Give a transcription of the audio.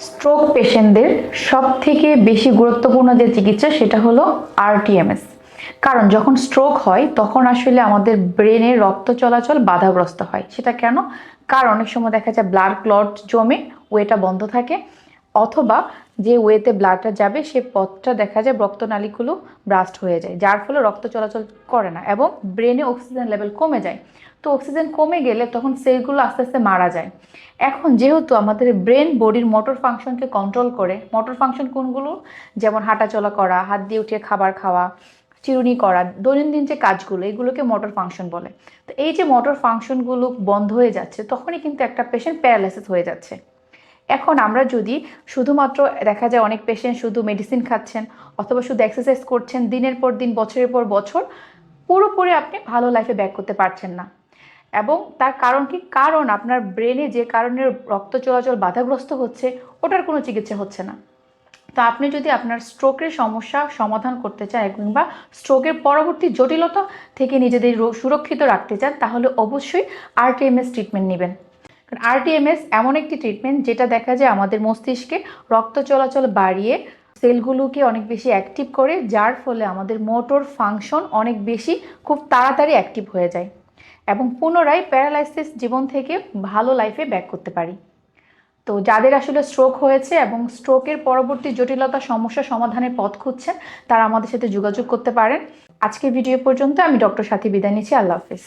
Stroke পেশেন্টদের সব থেকে বেশি গুরুত্বপূর্ণ যে চিকিৎসা সেটা হলো আরটিএমএস কারণ যখন স্ট্রোক হয়, তখন আসলে আমাদের ব্রেনের রক্ত চলাচল বাধাগ্রস্ত হয়। সেটা কেন? কারণ অনেক সময় দেখা যায় ব্লাড ক্লট জমে, ওয়েটা বন্ধ থাকে। অথবা যে ওয়েতে ব্লাডটা যাবে, সে পথটা দেখা যায় রক্তনালীগুলো ব্রাস্ট হয়ে যায়, যার ফলে রক্ত চলাচল করে না এবং ব্রেনে অক্সিজেন লেভেল কমে যায়। তো অক্সিজেন কমে গেলে তখন সেলগুলো আস্তে আস্তে মারা যায়। এখন যেহেতু আমাদের ব্রেন বডির মোটর ফাংশনকে কন্ট্রোল করে, মোটর ফাংশন কোনগুলো? যেমন হাঁটাচলা করা, হাত দিয়ে উঠিয়ে খাবার খাওয়া, চিরুনি করা, দৈনন্দিন যে কাজগুলো, এগুলোকে মোটর ফাংশন বলে। তো এই যে মোটর ফাংশনগুলো বন্ধ হয়ে যাচ্ছে, তখনই কিন্তু একটা পেশেন্ট প্যারালাইসিস হয়ে যাচ্ছে। এখন আমরা যদি শুধুমাত্র দেখা যায় অনেক পেশেন্ট শুধু মেডিসিন খাচ্ছেন অথবা শুধু এক্সারসাইজ করছেন, দিনের পর দিন, বছরের পর বছর, পুরোপুরি আপনি ভালো লাইফে ব্যাক করতে পারছেন না। এবং তার কারণ কি? কারণ আপনার ব্রেনে যে কারণে রক্ত চলাচল বাধাগ্রস্ত হচ্ছে, ওটার কোনো চিকিৎসা হচ্ছে না। তো আপনি যদি আপনার স্ট্রোকের সমস্যা সমাধান করতে চান কিংবা স্ট্রোকের পরবর্তী জটিলতা থেকে নিজেদের সুরক্ষিত রাখতে চান, তাহলে অবশ্যই আরটিএমএস ট্রিটমেন্ট নেবেন। কারণ আরটিএমএস এমন একটি ট্রিটমেন্ট যেটা দেখা যায় আমাদের মস্তিষ্কে রক্ত চলাচল বাড়িয়ে সেলগুলোকে অনেক বেশি অ্যাক্টিভ করে, যার ফলে আমাদের মোটর ফাংশন অনেক বেশি খুব তাড়াতাড়ি অ্যাক্টিভ হয়ে যায় এবং পুনরায় প্যারালাইসিস জীবন থেকে ভালো লাইফে ব্যাক করতে পারি। তো যাদের আসলে স্ট্রোক হয়েছে এবং স্ট্রোকের পরবর্তী জটিলতা, সমস্যা সমাধানের পথ খুঁজছেন, তারা আমাদের সাথে যোগাযোগ করতে পারেন। আজকের ভিডিও পর্যন্ত আমি ডক্টর সাথী বিদায় নিচ্ছি। আল্লাহ হাফিজ।